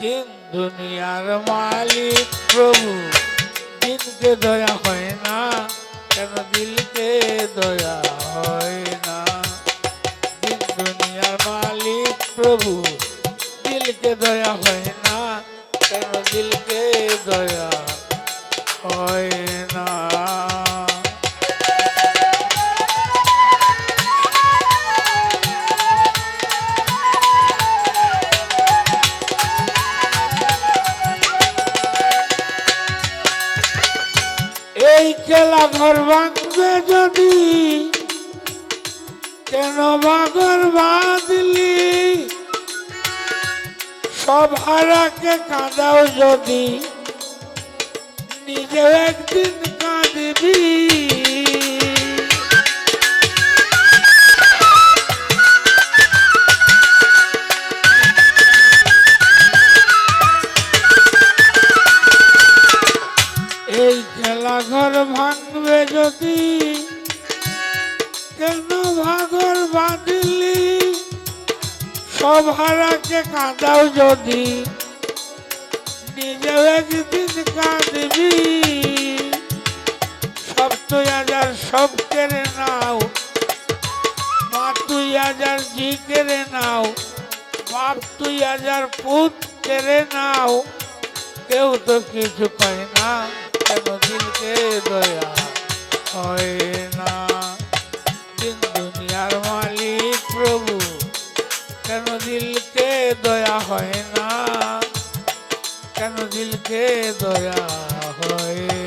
দিন দুনিয়ার মালিক প্রভু। দিনকে দয়া হয় না, কেন দিলকে দয়া হয় না? দিন দুনিয়ার মালিক প্রভু। দিলকে দয়া হয় না, কেন দিলকে দয়া খেলা ঘর ভাঙবে যদি? কেন বাগর বাঁধলি? সব হারাকে কাঁদাও যদি? নিজে একদিন কাঁদবি। খেলা ঘর ভাঙবে যদি, কেন ভাগর বাঁধিলি? সব হারাকে কাঁদাও যদি, নিজে একদিন কাঁদবি। সব তুই হাজার সব কেড়ে নাও, মা তুই হাজার জি কেড়ে নাও, বাপ তুই হাজার পুত কেড়ে নাও, কেউ তো কিছু কয় না। কেন দিলকে দয়া হয় না। মালিক প্রভু, কেন দয়া হয় না? কেন দিলকে দয়া হয়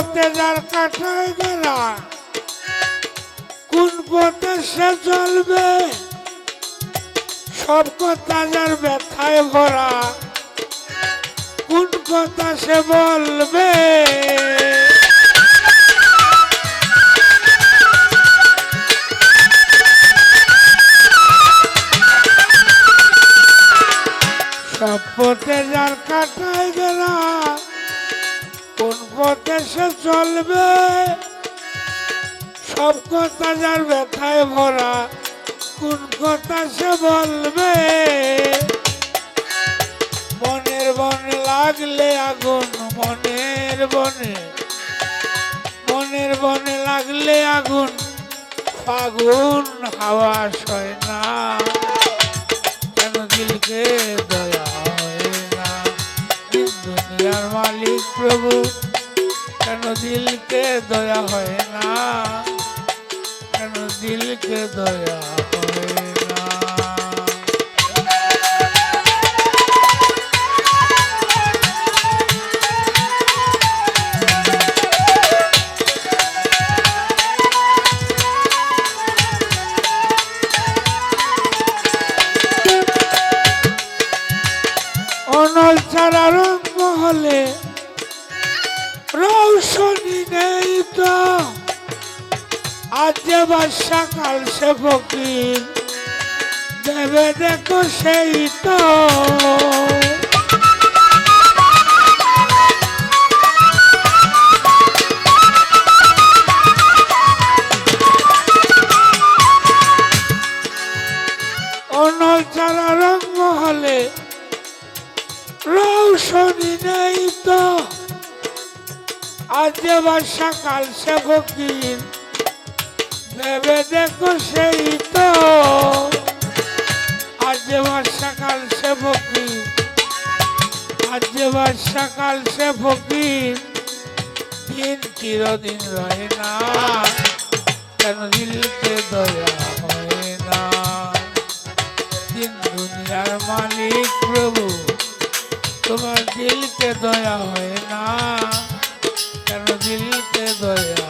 পথে যার কাঠায় গেলা, কোন পথে সে চলবে? সব কথা যার ব্যথায় ভরা, কোন কথা সে বলবে? সব পথে যার কাটায় গেলা সে চলবে। সব কথা যার ব্যথায় ভরা, কোন কথা সে বলবে? মনের বনে লাগলে আগুন, মনের বনে মনের বনে লাগলে আগুন, ফাগুন, হাওয়া সয় না কেন দিলকে দয়া হয় না? দুনিয়ার মালিক প্রভু। কেন দিলকে দয়া হয় না? কেন দিলকে দয়া হয় আজ যে বাসা কাল সে ফকির দেবে দেখো সেই তো অনল ছাড়া রঙ হলে রৌশনি নেই তো আজ যে বাসা কাল সে ফকির ভেবে দেখো সেই তো। আজ যে বাসা কাল সে ফকির। আজ যে বাসা কাল সে ফকির। দিন চিরদিন রহে না। কেন দিলকে দয়া হয় না? দিন দুনিয়ার মালিক প্রভু, তোমার দিলকে দয়া হয় না। কেন দিলকে দয়া